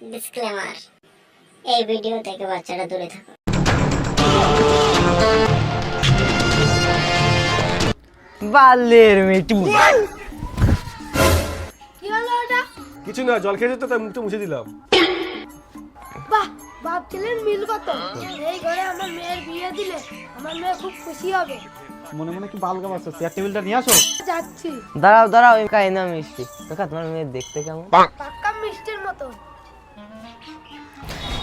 Disclaimer এই video থেকে বাচ্চাটা দূরে থাকো। বালের মেটু কি হলো ওটা? কিছু না জল খেয়েছে তো তাই মুখটা মুছে দিলাম। বাহ ভাবছিলেন মিলবো তো এই ঘরে আমার মেয়ের বিয়ে দিলে আমার মেয়ে খুব খুশি হবে। মনে মনে কি বালগা বাচ্চা চেয়ার টেবিলটা নিয়ে আসো। যাচ্ছি। দাঁড়াও দাঁড়াও এই কাই না মিষ্টি। দেখা তোমার মেয়ে দেখতে কেমন? পাক্কা মিষ্টির মতো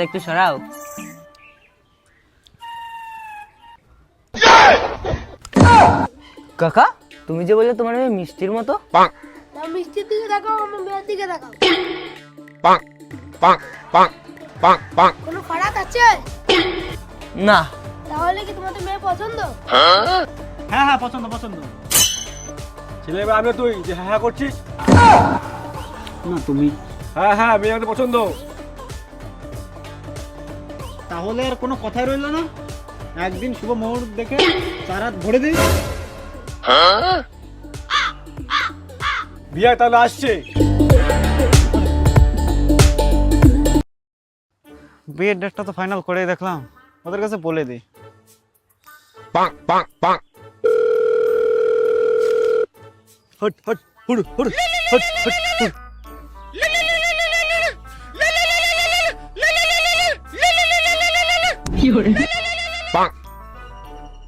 ঘুমটাতে একটু সরাও। কাকা তুমি যে বললে তোমার মেয়ে মিষ্টির মতো? মিষ্টির দিকে আমার মেয়ের দিকে দেখাও কোনো ফারাক আছে? না। তাহলে কি তোমাদের মেয়ে পছন্দ? হ্যাঁ হ্যাঁ পছন্দ পছন্দ। ছেলে আমি তুই যে হ্যাঁ হ্যাঁ করছিস? না তুমি। হ্যাঁ হ্যাঁ মেয়ে আমাদের পছন্দ। তাহলে আর কোনো কথাই রইল না। একদিন শুভ মুহূর্ত দেখে চার হাত ভরে দিই বিয়ে তাহলে আসছে। বিয়ের ডেটটা তো ফাইনাল করেই দেখলাম। ওদের কাছে বলে দিই হট হট হুড় হুড় হট হট হুড়।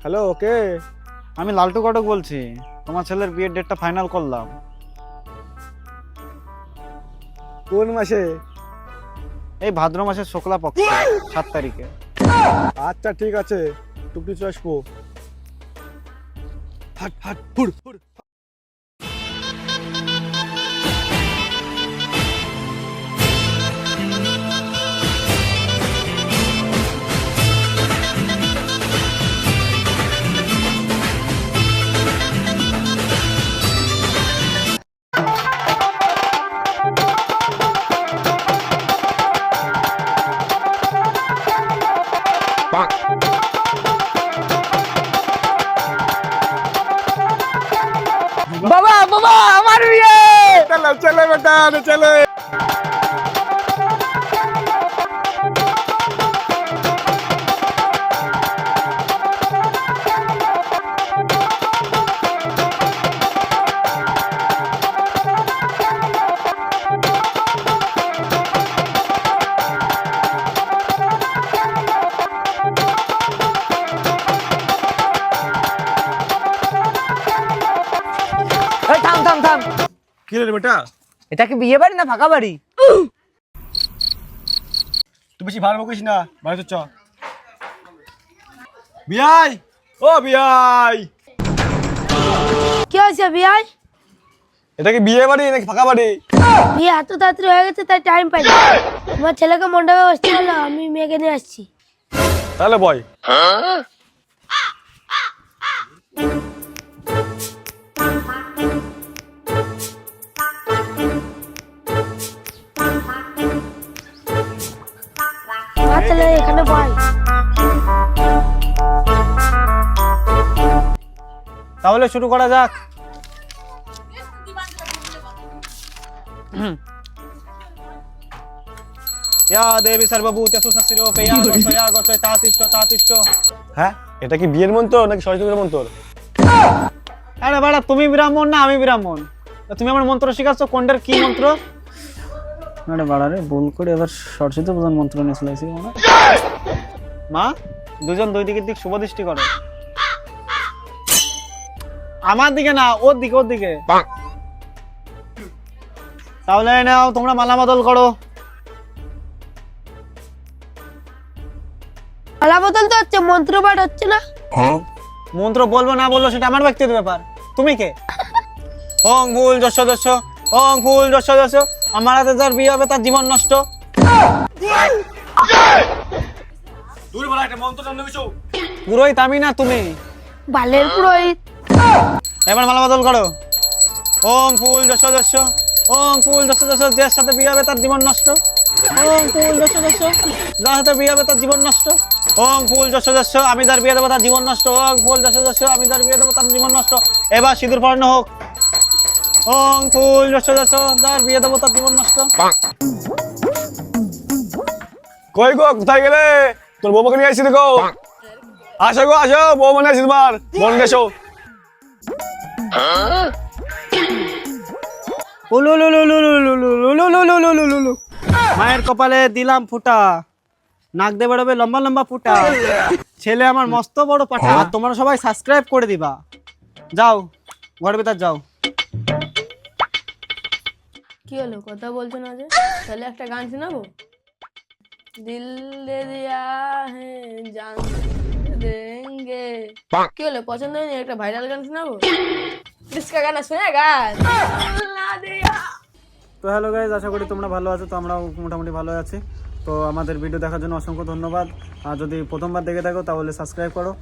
Hello okay? আমি লালটু কটক বলছি। তোমার ছেলের বিয়ের ডেটটা ফাইনাল করলাম। কোন মাসে? এই ভাদ্র মাসের শুক্লা পক্ষ সাত তারিখে। আচ্ছা ঠিক আছে। টুকটি চলে আসব হাট হাট হুড় বাবা বাবা আমার বিয়ে! চলো চলো বেটা চলে। রে বেটা এটা কি বিয়ে বাড়ি না ফাঁকা বাড়ি? তুই বেশি ভালো বকিস না বাড়িতে চ। বিয়াই! ও বিয়াই! কি হয়েছে বিয়াই? এটা কি বিয়ে বাড়ি নাকি ফাঁকা বাড়ি? বিয়ে এত তাড়াতাড়ি হয়ে গেছে তাই টাইম পাই না তোমার ছেলেকে মণ্ডপে বসতে হলো আমি মেয়েকে নিয়ে আসছি। তাহলে বয়। তাহলে শুরু করা যাক। দেবী হ্যাঁ? এটা কি বিয়ের মন্ত্র নাকি সরস্বতীর মন্ত্র? আরে বাড়া তুমি ব্রাহ্মণ না আমি ব্রাহ্মণ? তুমি আমার মন্ত্র শিখাচ্ছ কোনটার কি মন্ত্র? আরে বাড়া রে ভুল করে এবার সরস্বতী পূজার মন্ত্র নিয়ে চলেছি মানে মা দুজন দুই দিকের দিক শুভ দৃষ্টি করো। আমার দিকে না ওর দিকে ওর দিকে। তাহলে নাও তোমরা মালামাদল করো। মালামাদল তো হচ্ছে মন্ত্র পাঠ হচ্ছে না? হ্যাঁ। মন্ত্র বলব না বলব সেটা আমার ব্যক্তিগত ব্যাপার। তুমি কে? ওং ভুল দস্য দস্য ওং ভুল দস্য দস্য আমার হাতে যার বিয়ে হবে তার জীবন নষ্ট। পুরোহিত আমি না তুমি? বালের পুরোহিত। এবার মালা বদল করো। ওম ফুল দশ দশ ওম ফুল দশ দশ যে সাথে বিয়ে হবে তার জীবন নষ্ট। ওম ফুল দশ যার সাথে বিয়ে হবে তার জীবন নষ্ট। ওম ফুল যশ যশ আমি তার বিয়ে দেবো তার জীবন নষ্ট। ওম ফুল আমি তার বিয়ে দেবো তার জীবন নষ্ট। এবার সিঁদুর হোক। ওম ফুল যশ যশ তার বিয়ে দেবো তার জীবন নষ্ট। কই গো কোথায় গেলে? তোর বৌমাকে নিয়ে আসছি গো আসো গো আসো বৌ নিয়ে আসি তোমার। বোন গেছো মায়ের কপালে দিলাম ফুটা নাক দে বেরোবে লম্বা লম্বা ফুটা ছেলে আমার মস্ত বড় পাঠা আর তোমরা সবাই সাবস্ক্রাইব করে দিবা যাও ঘর ভেতর যাও কি হলো কথা বলছো না যে তাহলে একটা গান শোনাবো দিল দে দিয়া হ্যাঁ জান দেঙ্গে কি হলো পছন্দ হয়নি একটা ভাইরাল গান শোনাবো? ডিস্কা গান শোনা গান? তো হ্যালো গাইজ আশা করি তোমরা ভালো আছো তো আমরাও মোটামুটি ভালো আছি। তো আমাদের ভিডিও দেখার জন্য অসংখ্য ধন্যবাদ। আর যদি প্রথমবার দেখে থাকো তাহলে সাবস্ক্রাইব করো।